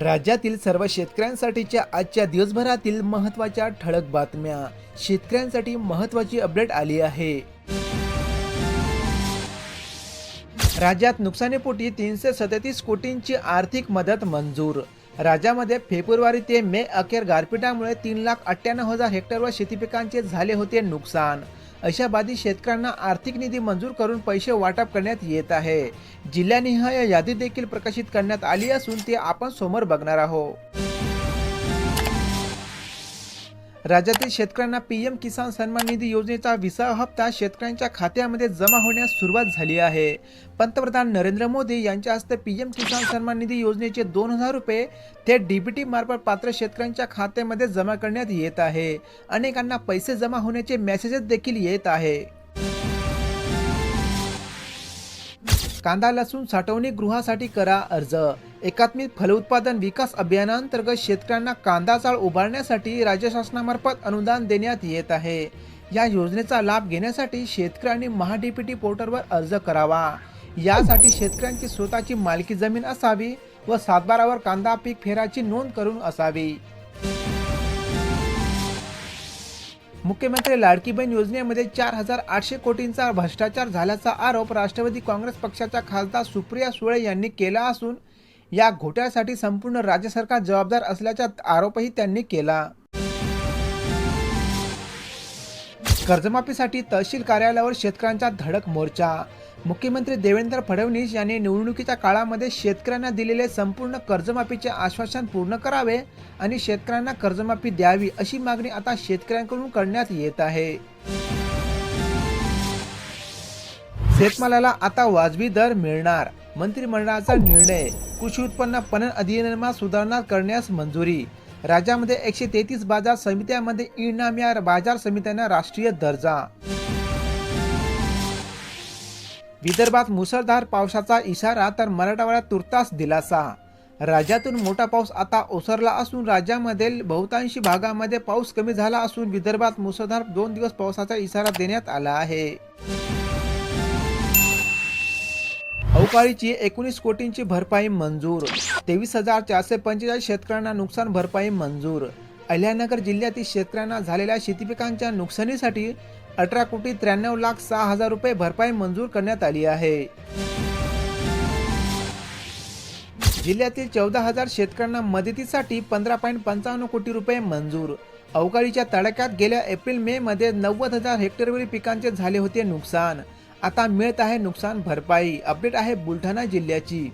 राज्यातील सर्व शेतकऱ्यांसाठीच्या आजच्या दिवसभरातील महत्त्वाच्या ठळक बातम्या. शेतकऱ्यांसाठी महत्त्वाची अपडेट आली आहे. राज्यात नुकसानीपोटी तीनशे सदतीस कोटींची आर्थिक मदत मंजूर. राज्यामध्ये फेब्रुवारी ते मे अखेर गारपिटामुळे तीन लाख अठ्ठ्याण्णव हजार हेक्टरवर शेतीपिकांचे झाले होते नुकसान. अशा बाधित शेतकऱ्यांना आर्थिक निधी मंजूर करून पैसे वाटप करण्यात येत आहे. जिल्हानिहाय यादी देखील प्रकाशित करण्यात आली असून ती आपण समोर बघणार आहोत. राज्यातील शेतकऱ्यांना पीएम किसान सन्मान निधी योजनेचा विसावा हप्ता शेतकऱ्यांच्या खात्यामध्ये जमा होण्यास सुरुवात झाली आहे. पंतप्रधान नरेंद्र मोदी यांच्या हस्ते पीएम किसान सन्मान निधी योजनेचे दोन हजार रुपये थेट डीबीटी मार्फत पात्र शेतकऱ्यांच्या खात्यामध्ये जमा करण्यात येत आहे. अनेकांना पैसे जमा होण्याचे मेसेजेस देखील येत आहे. कांदा लसूण साठवणी गृहासाठी करा अर्ज. एकात्मिक फलोत्पादन विकास अभियानांतर्गत शेतकऱ्यांना कांदा चाळ उभारण्यासाठी राज्य शासनामार्फत अनुदान देण्यात येत आहे. या योजनेचा लाभ घेण्यासाठी शेतकऱ्यांनी महाडीपीटी पोर्टलवर अर्ज करावा. यासाठी शेतकऱ्यांची स्वतःची मालकी जमीन असावी व सातबारावर कांदा पीक फेराची नोंद करून असावी. मुख्यमंत्री लाडकी बहीण योजनेमध्ये चार हजार आठशे कोटींचा भ्रष्टाचार झाल्याचा आरोप राष्ट्रवादी काँग्रेस पक्षाच्या खासदार सुप्रिया सुळे यांनी केला असून या घोटाळ्यासाठी संपूर्ण राज्य सरकार जबाबदार असल्याचा आरोपही त्यांनी केला. कर्जमाफीसाठी तहसील कार्यालयावर शेतकऱ्यांचा धडक मोर्चा मुख्यमंत्री देवेंद्र फडणवीस यांनी निवडणुकीच्या काळामध्ये शेतकऱ्यांना दिलेले संपूर्ण कर्जमाफीचे आश्वासन पूर्ण करावे आणि शेतकऱ्यांना कर्जमाफी द्यावी अशी मागणी आता शेतकऱ्यांकडून करण्यात येत आहे. शेतमालाला आता वाजवी दर मिळणार. मंत्रिमंडळाचा निर्णय. कृषी उत्पन्न पणन अधिनियमात सुधारणा करण्यास मंजुरी. राज्यामध्ये एकशे तेहतीस बाजार समित्यांमध्ये ई नाम या बाजार समित्यांना राष्ट्रीय दर्जा. विदर्भात मुसळधार पावसाचा इशारा तर मराठवाड्यात तुर्तास दिलासा. राज्यातून मोठा पाऊस आता ओसरला असून राज्यामधील बहुतांशी भागामध्ये पाऊस कमी झाला असून विदर्भात मुसळधार दोन दिवस पावसाचा इशारा देण्यात आला आहे. अवकाळीची एकोणीस कोटींची भरपाई मंजूर. तेवीस हजार चारशे पंचेचाळीस शेतकऱ्यांना नुकसान भरपाई मंजूर. अहिल्यानगर जिल्ह्यातील शेतकऱ्यांना झालेल्या शेतीपिकांच्या नुकसानीसाठी अठरा कोटी त्र्याण्णव लाख सहा हजार रुपये भरपाई मंजूर करण्यात आली आहे. जिल्ह्यातील चौदा हजार शेतकऱ्यांना मदतीसाठी पंधरा पॉईंट पंचावन्न कोटी रुपये मंजूर. अवकाळीच्या तडाख्यात गेल्या एप्रिल मे मध्ये नव्वद हजार हेक्टरवरील पिकांचे झाले होते नुकसान. आता मिळत आहे नुकसान भरपाई. अपडेट आहे बुलढाणा जिल्ह्याची.